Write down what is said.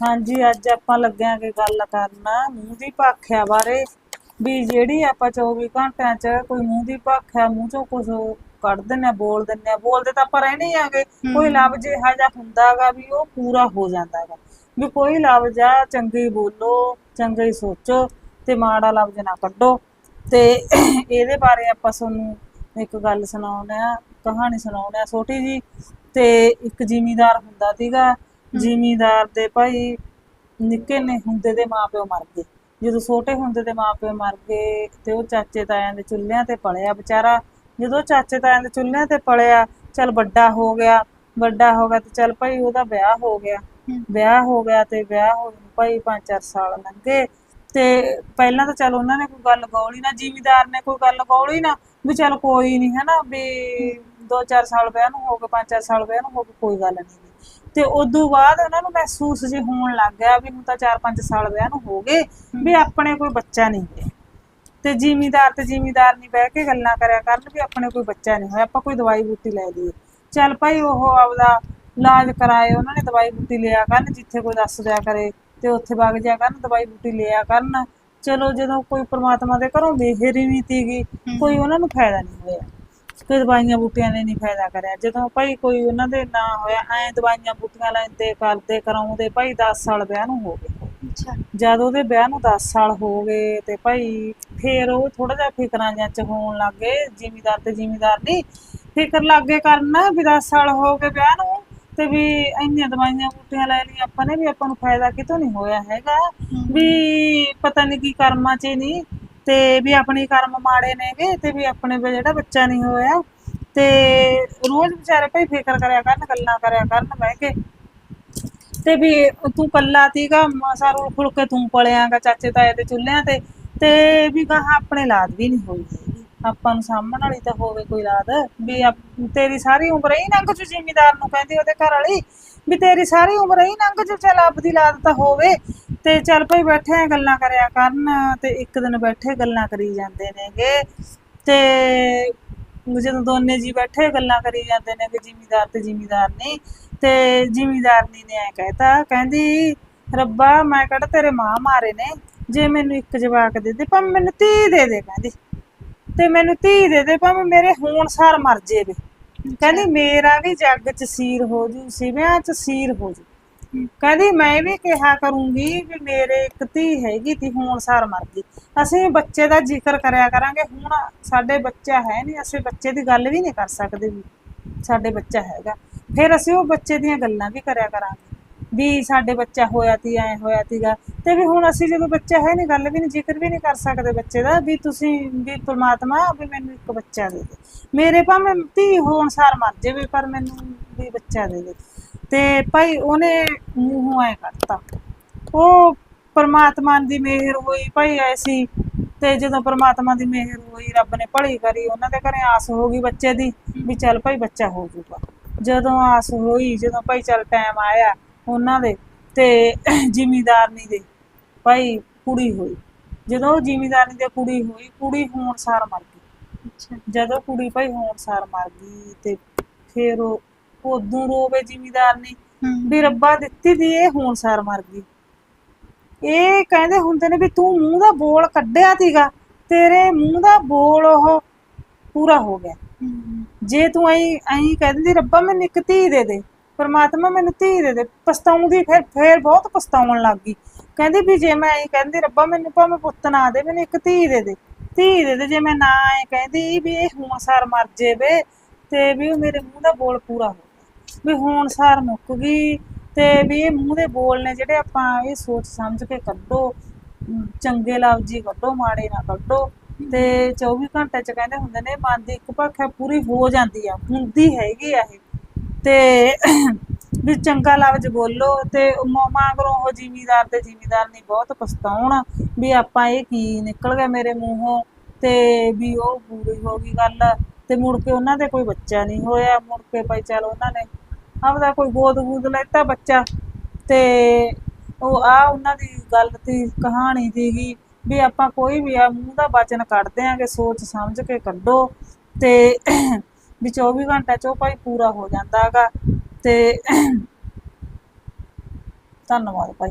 ਹਾਂਜੀ ਅੱਜ ਆਪਾਂ ਲੱਗਿਆਂਗੇ ਗੱਲ ਕਰਨ। ਮੂੰਹ ਦੀ ਭਾਖਿਆ ਬਾਰੇ। ਵੀ ਜਿਹੜੀ ਆਪਾਂ 24 ਘੰਟਿਆਂ 'ਚ ਕੋਈ ਮੂੰਹ ਦੀ ਭਾਖਿਆ ਮੂੰਹ 'ਚੋਂ ਕੁਝ ਕੱਢ ਦਿੰਨੇ ਆ ਬੋਲ ਦਿੰਨੇ ਆ ਬੋਲਦੇ ਤਾਂ ਆਪਾਂ ਰਹਿਣੇ ਆਗੇ। ਕੋਈ ਲਫ਼ਜ਼ ਇਹੋ ਜਿਹਾ ਹੁੰਦਾਗਾ ਵੀ ਉਹ ਪੂਰਾ ਹੋ ਜਾਂਦਾਗਾ। ਵੀ ਕੋਈ ਲਫ਼ਜ਼ ਆ ਚੰਗੀ ਬੋਲੋ ਚੰਗਾ ਸੋਚੋ ਤੇ ਮਾੜਾ ਲਫ਼ਜ਼ ਨਾ ਕੱਢੋ। ਤੇ ਇਹਦੇ ਬਾਰੇ ਆਪਾਂ ਤੁਹਾਨੂੰ ਇੱਕ ਗੱਲ ਸੁਣਾਉਂਦੇ ਆ ਕਹਾਣੀ ਸੁਣਾਉਂਦੇ ਆ। ਛੋਟੀ ਜੀ ਤੇ ਇੱਕ ਜ਼ਿਮੀਦਾਰ ਹੁੰਦਾ ਸੀਗਾ। ਜ਼ਿਮੀਦਾਰ ਦੇ ਭਾਈ ਨਿੱਕੇ ਨੇ ਹੁੰਦੇ ਦੇ ਮਾਪਿਓ ਮਰ ਗਏ। ਜਦੋਂ ਛੋਟੇ ਹੁੰਦੇ ਦੇ ਮਾਪਿਓ ਮਰ ਗਏ ਤੇ ਉਹ ਚਾਚੇ ਤਾਇਆਂ ਦੇ ਚੁੱਲ੍ਹਿਆਂ ਤੇ ਪਲਿਆ ਵਿਚਾਰਾ। ਜਦੋਂ ਚਾਚੇ ਤਾਇਆਂ ਦੇ ਚੁੱਲ੍ਹਿਆਂ ਤੇ ਪਲਿਆ ਚਲ ਵੱਡਾ ਹੋ ਗਿਆ ਵੱਡਾ ਹੋ ਗਿਆ ਤੇ ਚਲ ਭਾਈ ਉਹਦਾ ਵਿਆਹ ਹੋ ਗਿਆ। ਵਿਆਹ ਹੋ ਗਿਆ ਤੇ ਵਿਆਹ ਹੋ ਭਾਈ 5-4 ਸਾਲ ਲੰਘੇ। ਤੇ ਪਹਿਲਾਂ ਤਾਂ ਚਲ ਉਹਨਾਂ ਨੇ ਕੋਈ ਗੱਲ ਗੌਲੀ ਨਾ ਜ਼ਿਮੀਦਾਰ ਨੇ ਕੋਈ ਗੱਲ ਗੌਲੀ ਨਾ ਵੀ ਚਲ ਕੋਈ ਨਹੀਂ ਹਨਾ ਵੀ 2-4 ਸਾਲ ਵਿਆਹ ਨੂੰ ਹੋ ਗਏ 5-4 ਸਾਲ ਵਿਆਹ ਨੂੰ ਹੋ ਗਏ ਕੋਈ ਗੱਲ ਨਹੀਂ। ਤੇ ਉਦੋਂ ਬਾਅਦ ਉਹਨਾਂ ਨੂੰ ਮਹਿਸੂਸ ਜੇ ਹੋਣ ਲੱਗ ਗਿਆ ਵੀ ਹੁਣ ਤਾਂ 4-5 ਸਾਲ ਵਿਆਹ ਨੂੰ ਹੋ ਗਏ ਵੀ ਆਪਣੇ ਕੋਈ ਬੱਚਾ ਨਹੀਂ ਹੈ। ਤੇ ਜ਼ਿਮੀਦਾਰ ਤੇ ਜ਼ਿਮੀਦਾਰ ਨਹੀਂ ਬਹਿ ਕੇ ਗੱਲਾਂ ਕਰਿਆ ਕਰਨ ਵੀ ਆਪਣੇ ਕੋਈ ਬੱਚਾ ਨਹੀਂ ਹੋਇਆ ਆਪਾਂ ਕੋਈ ਦਵਾਈ ਬੂਟੀ ਲੈ ਲਈਏ। ਚੱਲ ਭਾਈ ਉਹ ਆਪਦਾ ਇਲਾਜ ਕਰਾਏ ਉਹਨਾਂ ਨੇ ਦਵਾਈ ਬੂਟੀ ਲਿਆ ਕਰਨ ਜਿੱਥੇ ਕੋਈ ਦੱਸ ਦਿਆ ਕਰੇ ਤੇ ਉੱਥੇ ਵਗ ਜਾ ਕਰਨ ਦਵਾਈ ਬੂਟੀ ਲਿਆ ਕਰਨ। ਚਲੋ ਜਦੋਂ ਕੋਈ ਪ੍ਰਮਾਤਮਾ ਦੇ ਘਰੋਂ ਮਿਹਰ ਹੀ ਨਹੀਂ ਤੀਗੀ ਕੋਈ ਉਹਨਾਂ ਨੂੰ ਫਾਇਦਾ ਨਹੀਂ ਹੋਇਆ। ਕੋਈ ਦਵਾਈਆਂ ਬੂਟੀਆਂ ਨੇ ਨਹੀਂ ਫਾਇਦਾ ਕਰਿਆ। ਜਦੋਂ ਭਾਈ ਕੋਈ ਉਹਨਾਂ ਦੇ ਨਾ ਹੋਇਆ ਐ ਦਵਾਈਆਂ ਬੂਟੀਆਂ ਲੈਂਦੇ ਕਰਦੇ ਕਰਾਉਂਦੇ ਭਾਈ 10 ਸਾਲ ਵਿਆਹ ਨੂੰ ਹੋ ਗਏ। ਅੱਛਾ। ਜਦ ਉਹਦੇ ਵਿਆਹ ਨੂੰ 10 ਸਾਲ ਹੋ ਗਏ ਤੇ ਭਾਈ ਫੇਰ ਉਹ ਥੋੜਾ ਜਿਹਾ ਫਿਕਰਾਂ ਜਾਂ ਚ ਹੋਣ ਲੱਗ ਜ਼ਿਮੀਦਾਰ ਤੇ ਜ਼ਿਮੀਦਾਰ ਨਹੀਂ ਫਿਕਰ ਲੱਗੇ ਕਰਨ ਵੀ 10 ਸਾਲ ਹੋ ਗਏ ਵਿਆਹ ਨੂੰ ਤੇ ਵੀ ਇੰਨੀਆਂ ਦਵਾਈਆਂ ਬੂਟੀਆਂ ਲੈ ਲਈ ਆਪਾਂ ਨੇ ਵੀ ਆਪਾਂ ਨੂੰ ਫਾਇਦਾ ਕਿਤੋਂ ਨਹੀਂ ਹੋਇਆ ਹੈਗਾ। ਵੀ ਪਤਾ ਨਹੀਂ ਕੀ ਕਰਮਾਂ 'ਚ ਨਹੀਂ ਤੇ ਵੀ ਆਪਣੇ ਕਰਮ ਮਾੜੇ ਨੇਗੇ ਤੇ ਵੀ ਆਪਣੇ ਜਿਹੜਾ ਬੱਚਾ ਨਹੀਂ ਹੋਇਆ ਤੇ ਰੋਜ਼ ਵਿਚਾਰੇ ਭਾਈ ਫਿਕਰ ਕਰਿਆ ਕਰਨ, ਗੱਲਾਂ ਕਰਿਆ ਕਰਨ ਬਹਿ ਕੇ। ਤੇ ਵੀ ਤੂੰ ਕੱਲਾ ਤੀਗਾ ਸਾਰੂ ਖੁਲ ਕੇ ਤੂੰ ਪਲਿਆਂਗਾ ਚਾਚੇ ਤਾਏ ਦੇ ਚੁੱਲ੍ਹਿਆਂ ਤੇ। ਤੇ ਵੀ ਗਾਹਾਂ ਆਪਣੇ ਲਾਦ ਵੀ ਨਹੀਂ ਹੋਈ ਆਪਾਂ ਨੂੰ ਸਾਂਭਣ ਵਾਲੀ ਤਾਂ ਹੋਵੇ ਕੋਈ ਲਾਦ। ਵੀ ਆਪ- ਤੇਰੀ ਸਾਰੀ ਉਮਰ ਹੀ ਲੰਘ ਜੂ ਜ਼ਿਮੀਦਾਰ ਨੂੰ ਕਹਿੰਦੀ ਉਹਦੇ ਘਰ ਵਾਲੀ। ਵੀ ਤੇਰੀ ਸਾਰੀ ਉਮਰ ਹੀ ਲੰਘ ਚ ਚੱਲ ਆਪਦੀ ਲਾਦ ਤਾਂ ਹੋਵੇ। ਤੇ ਚੱਲ ਭਾਈ ਬੈਠੇ ਆ ਗੱਲਾਂ ਕਰਿਆ ਕਰਨ ਤੇ ਇੱਕ ਦਿਨ ਬੈਠੇ ਗੱਲਾਂ ਕਰੀ ਜਾਂਦੇ ਨੇਗੇ। ਤੇ ਜਦੋਂ ਦੋਨੇ ਜੀ ਬੈਠੇ ਗੱਲਾਂ ਕਰੀ ਜਾਂਦੇ ਨੇ ਕਿ ਜ਼ਿਮੀਦਾਰ ਤੇ ਜ਼ਿਮੀਦਾਰ ਨਹੀਂ ਤੇ ਜ਼ਿਮੀਦਾਰਨੀ ਨੇ ਐ ਕਹਿਤਾ ਕਹਿੰਦੀ ਰੱਬਾ ਮੈਂ ਕਿਹੜਾ ਤੇਰੇ ਮਾਂ ਮਾਰੇ ਨੇ? ਜੇ ਮੈਨੂੰ ਇੱਕ ਜਵਾਕ ਦੇ ਦੇ ਭਾਵੇਂ ਮੈਨੂੰ ਧੀ ਦੇ ਦੇ ਕਹਿੰਦੀ। ਤੇ ਮੈਨੂੰ ਧੀ ਦੇ ਦੇ ਭਾਵੇਂ ਮੇਰੇ ਹੋਣ ਸਾਰ ਮਰ ਜੇਵੇ। ਕਹਿੰਦੀ ਮੇਰਾ ਵੀ ਜੱਗ ਚ ਸੀਰ ਹੋ ਜੂ ਸਿਵਿਆਂ ਚ ਸੀਰ ਹੋ ਜੂ। ਕਹਿੰਦੀ, ਮੈਂ ਵੀ ਕਿਹਾ ਕਰੂੰਗੀ ਵੀ ਮੇਰੇ ਇੱਕ ਧੀ ਹੈਗੀ ਤੀ, ਹੁਣ ਸਾਰ ਮਰ ਗਈ। ਅਸੀਂ ਬੱਚੇ ਦਾ ਜ਼ਿਕਰ ਕਰਿਆ ਕਰਾਂਗੇ। ਹੁਣ ਸਾਡੇ ਬੱਚਾ ਹੈ ਨਹੀਂ ਅਸੀਂ ਬੱਚੇ ਦੀ ਗੱਲ ਵੀ ਨਹੀਂ ਕਰ ਸਕਦੇ ਵੀ ਸਾਡੇ ਬੱਚਾ ਹੈਗਾ। ਫਿਰ ਅਸੀਂ ਉਹ ਬੱਚੇ ਦੀਆਂ ਗੱਲਾਂ ਵੀ ਕਰਿਆ ਕਰਾਂਗੇ। ਵੀ ਸਾਡੇ ਬੱਚਾ ਹੋਇਆ ਤੀ, ਐ ਹੋਇਆ ਤੀਗਾ। ਤੇ ਵੀ ਹੁਣ ਅਸੀਂ ਜਦੋਂ ਬੱਚਾ ਹੈ ਨਹੀਂ ਗੱਲ ਵੀ ਨਹੀਂ ਜ਼ਿਕਰ ਵੀ ਨਹੀਂ ਕਰ ਸਕਦੇ ਬੱਚੇ ਦਾ ਵੀ ਤੁਸੀਂ, ਵੀ ਪ੍ਰਮਾਤਮਾ ਵੀ ਮੈਨੂੰ ਇੱਕ ਬੱਚਾ ਦੇ ਦੇ ਮੇਰੇ ਭਾਵੇਂ ਧੀ ਹੋਣ ਸਾਰ ਮਰ ਜਾਵੇ, ਪਰ ਮੈਨੂੰ ਵੀ ਬੱਚਾ ਦੇ ਦੇ ਤੇ ਭਾਈ ਉਹਨੇ ਮੂੰਹੋਂ ਐ ਕਰਤਾ। ਉਹ ਪਰਮਾਤਮਾ ਦੀ ਮਿਹਰ ਹੋਈ ਭਾਈ ਐਸੀ ਤੇ ਜਦੋਂ ਪਰਮਾਤਮਾ ਦੀ ਮਿਹਰ ਹੋਈ ਰੱਬ ਨੇ ਭਲੀ ਕਰੀ ਉਹਨਾਂ ਦੇ ਘਰੇ ਆਸ ਹੋ ਗਈ ਬੱਚੇ ਦੀ ਵੀ ਚੱਲ ਭਾਈ ਬੱਚਾ ਹੋ ਜਾਊਗਾ। ਜਦੋਂ ਆਸ ਹੋਈ ਜਦੋਂ ਭਾਈ ਚੱਲ ਟਾਈਮ ਆਇਆ ਉਹਨਾਂ ਦੇ ਤੇ ਜ਼ਿਮੀਦਾਰਨੀ ਦੇ ਭਾਈ ਕੁੜੀ ਹੋਈ। ਜਦੋਂ ਜ਼ਿਮੀਦਾਰਨੀ ਦੇ ਕੁੜੀ ਹੋਈ ਕੁੜੀ ਹੋਣ ਸਾਰ ਮਰ ਗਈ। ਅੱਛਾ। ਜਦੋਂ ਕੁੜੀ ਭਾਈ ਹੋਣ ਸਾਰ ਮਰ ਗਈ ਤੇ ਫਿਰ ਉਹ ਉਦੋਂ ਰੋਵੇ ਜ਼ਿਮੀਦਾਰ ਨੇ। ਵੀ ਰੱਬਾ ਦਿੱਤੀ ਦੀ ਇਹ ਹੁਣ ਸਾਰ ਮਰ ਗਈ। ਇਹ ਕਹਿੰਦੇ ਹੁੰਦੇ ਨੇ ਵੀ ਤੂੰ ਮੂੰਹ ਦਾ ਬੋਲ ਕੱਢਿਆ ਤੀਗਾ ਤੇਰੇ ਮੂੰਹ ਦਾ ਬੋਲ ਉਹ ਪੂਰਾ ਹੋ ਗਿਆ। ਜੇ ਤੂੰ ਐਂ ਐਂ ਕਹਿ ਦਿੰਦੀ ਰੱਬਾ ਮੈਨੂੰ ਇੱਕ ਧੀ ਦੇ ਦੇ ਪਰਮਾਤਮਾ ਮੈਨੂੰ ਧੀ ਦੇ ਦੇ ਪਛਤਾਉਂਦੀ ਫਿਰ ਫਿਰ ਬਹੁਤ ਪਛਤਾਉਣ ਲੱਗ ਗਈ। ਕਹਿੰਦੀ ਵੀ ਜੇ ਮੈਂ ਐਂ ਕਹਿੰਦੀ ਰੱਬਾ ਮੈਨੂੰ ਭਾਵੇਂ ਪੁੱਤ ਨਾ ਦੇ ਮੈਨੂੰ ਇੱਕ ਧੀ ਦੇ ਦੇ। ਧੀ ਦੇ ਦੇ ਜੇ ਮੈਂ ਨਾ ਐਂ ਕਹਿੰਦੀ ਵੀ ਇਹ ਹੁਣ ਸਾਰ ਮਰ ਜੇਵੇ ਤੇ ਵੀ ਉਹ ਮੇਰੇ ਮੂੰਹ ਦਾ ਬੋਲ ਪੂਰਾ ਹੋ ਵੀ ਹੁਣ ਸਾਰ ਮੁੱਕ ਗਈ ਤੇ ਵੀ ਇਹ ਮੂੰਹ ਦੇ ਬੋਲ ਨੇ ਜਿਹੜੇ ਆਪਾਂ ਇਹ ਸੋਚ ਸਮਝ ਕੇ ਕੱਢੋ ਚੰਗੇ ਲਫ਼ਜ਼ੀ ਕੱਢੋ, ਮਾੜੇ ਨਾ ਕੱਢੋ ਤੇ 24 ਘੰਟੇ ਚ ਕਹਿੰਦੇ ਹੁੰਦੇ ਨੇ ਮਨ ਦੀ ਇੱਕ ਭਾਖਿਆ ਪੂਰੀ ਹੋ ਜਾਂਦੀ ਆ, ਹੁੰਦੀ ਹੈਗੀ ਆ ਇਹ। ਤੇ ਵੀ ਚੰਗਾ ਲਫ਼ਜ਼ ਬੋਲੋ ਤੇ ਮ- ਮਗਰੋਂ ਉਹ ਜ਼ਿਮੀਦਾਰ ਤੇ ਜ਼ਿਮੀਦਾਰ ਨਹੀਂ ਬਹੁਤ ਪਛਤਾਉਣ ਵੀ ਆਪਾਂ ਇਹ ਕੀ ਨਿਕਲ ਗਿਆ ਮੇਰੇ ਮੂੰਹੋਂ ਤੇ ਵੀ ਉਹ ਪੂਰੀ ਹੋ ਗਈ ਗੱਲ। ਤੇ ਮੁੜ ਕੇ ਉਹਨਾਂ ਦੇ ਕੋਈ ਬੱਚਾ ਨਹੀਂ ਹੋਇਆ, ਮੁੜ ਕੇ ਭਾਈ ਚਲ ਉਹਨਾਂ ਨੇ ਆਪਦਾ ਕੋਈ ਗੋਦ ਗੂਦ ਲੈਤਾ ਬੱਚਾ ਤੇ ਉਹ ਆ ਉਹਨਾਂ ਦੀ ਗੱਲ ਦੀ ਕਹਾਣੀ ਸੀਗੀ ਵੀ ਆਪਾਂ ਕੋਈ ਵੀ ਆ ਮੂੰਹ ਦਾ ਬਚਨ ਕੱਢਦੇ ਆਂਗੇ ਸੋਚ ਸਮਝ ਕੇ ਕੱਢੋ ਤੇ ਵੀ 24 ਘੰਟੇ ਚ ਉਹ ਭਾਈ ਪੂਰਾ ਹੋ ਜਾਂਦਾ ਹੈਗਾ ਤੇ ਧੰਨਵਾਦ ਭਾਈ।